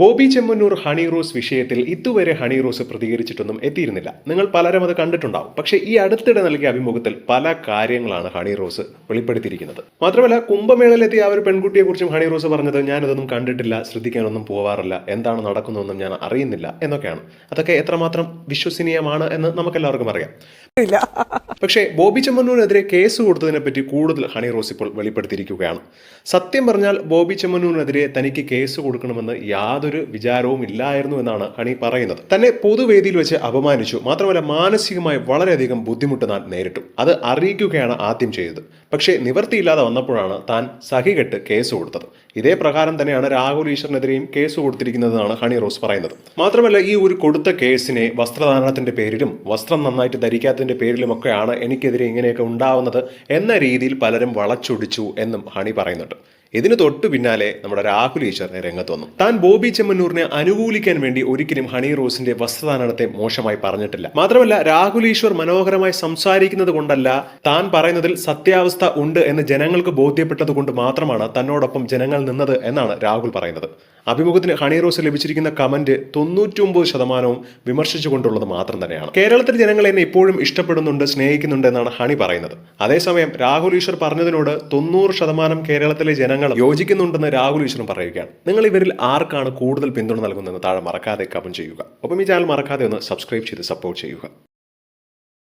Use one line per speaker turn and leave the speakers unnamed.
ബോബി ചെമ്മന്നൂർ ഹണി റോസ് വിഷയത്തിൽ ഇതുവരെ ഹണി റോസ് പ്രതികരിച്ചിട്ടൊന്നും എത്തിയിരുന്നില്ല. നിങ്ങൾ പലരും അത് കണ്ടിട്ടുണ്ടാവും. പക്ഷെ ഈ അടുത്തിടെ നൽകിയ അഭിമുഖത്തിൽ പല കാര്യങ്ങളാണ് ഹണി റോസ് വെളിപ്പെടുത്തിയിരിക്കുന്നത്. മാത്രമല്ല കുംഭമേളയിലെത്തിയ ആ ഒരു പെൺകുട്ടിയെക്കുറിച്ചും ഹണി റോസ് പറഞ്ഞത് ഞാനതൊന്നും കണ്ടിട്ടില്ല ശ്രദ്ധിക്കാനൊന്നും പോവാറില്ല എന്താണ് നടക്കുന്നതെന്നും ഞാൻ അറിയുന്നില്ല എന്നൊക്കെയാണ്. അതൊക്കെ എത്രമാത്രം വിശ്വസനീയമാണ് എന്ന് നമുക്കെല്ലാവർക്കും അറിയാം. പക്ഷേ ബോബി ചെമ്മന്നൂരിനെതിരെ കേസ് കൊടുത്തതിനെ പറ്റി കൂടുതൽ ഹണി റോസ് ഇപ്പോൾ വെളിപ്പെടുത്തിയിരിക്കുകയാണ്. സത്യം പറഞ്ഞാൽ ബോബി ചെമ്മന്നൂരിനെതിരെ തനിക്ക് കേസ് കൊടുക്കണമെന്ന് യാതൊരു വിചാരവും ഇല്ലായിരുന്നു എന്നാണ് ഹണി പറയുന്നത്. തന്നെ പൊതുവേദിയിൽ വെച്ച് അപമാനിച്ചു. മാത്രമല്ല മാനസികമായി വളരെയധികം ബുദ്ധിമുട്ട് താൻ നേരിട്ടു. അത് അറിയിക്കുകയാണ് ആദ്യം ചെയ്തത്. പക്ഷേ നിവർത്തിയില്ലാതെ വന്നപ്പോഴാണ് താൻ സഹികെട്ട് കേസ് കൊടുത്തത്. ഇതേ പ്രകാരം തന്നെയാണ് രാഹുൽ ഈശ്വറിനെതിരെയും കേസ് കൊടുത്തിരിക്കുന്നതെന്നാണ് ഹണി റോസ് പറയുന്നത്. മാത്രമല്ല ഈ ഒരു കൊടുത്ത കേസിനെ വസ്ത്രധാരണത്തിന്റെ പേരിലും വസ്ത്രം നന്നായിട്ട് ധരിക്കാത്തതിന്റെ പേരിലുമൊക്കെയാണ് എനിക്കെതിരെ ഇങ്ങനെയൊക്കെ ഉണ്ടാവുന്നത് എന്ന രീതിയിൽ പലരും വളച്ചൊടിച്ചു എന്നും ഹണി പറയുന്നുണ്ട്. ഇതിന് തൊട്ടു പിന്നാലെ നമ്മുടെ രാഹുൽ ഈശ്വർ രംഗത്ത് വന്നു. താൻ ബോബി ചെമ്മന്നൂറിനെ അനുകൂലിക്കാൻ വേണ്ടി ഒരിക്കലും ഹണി റോസിന്റെ വസ്ത്രധാരണത്തെ മോശമായി പറഞ്ഞിട്ടില്ല. മാത്രമല്ല രാഹുൽ ഈശ്വർ മനോഹരമായി സംസാരിക്കുന്നത് കൊണ്ടല്ല താൻ പറയുന്നതിൽ സത്യാവസ്ഥ ഉണ്ട് എന്ന് ജനങ്ങൾക്ക് ബോധ്യപ്പെട്ടത് കൊണ്ട് മാത്രമാണ് തന്നോടൊപ്പം ജനങ്ങൾ നിന്നത് എന്നാണ് രാഹുൽ പറയുന്നത്. അഭിമുഖത്തിന് ഹണി റോസ് ലഭിച്ചിരിക്കുന്ന കമന്റ് തൊണ്ണൂറ്റൊമ്പത് ശതമാനവും വിമർശിച്ചുകൊണ്ടുള്ളത് മാത്രം തന്നെയാണ്. കേരളത്തിലെ ജനങ്ങൾ എന്നെ ഇപ്പോഴും ഇഷ്ടപ്പെടുന്നുണ്ട് സ്നേഹിക്കുന്നുണ്ട് എന്നാണ് ഹണി പറയുന്നത്. അതേസമയം രാഹുൽ ഈശ്വർ പറഞ്ഞതിനോട് തൊണ്ണൂറ് ശതമാനം കേരളത്തിലെ ജനങ്ങൾ യോജിക്കുന്നുണ്ടെന്ന് രാഹുൽ ഈശ്വർ പറയുകയാണ്. നിങ്ങൾ ഇവരിൽ ആർക്കാണ് കൂടുതൽ പിന്തുണ നൽകുന്നതെന്ന് താഴെ മറക്കാതെ കമന്റ് ചെയ്യുക. ഒപ്പം ഈ ചാനൽ മറക്കാതെ ഒന്ന് സബ്സ്ക്രൈബ് ചെയ്ത് സപ്പോർട്ട് ചെയ്യുക.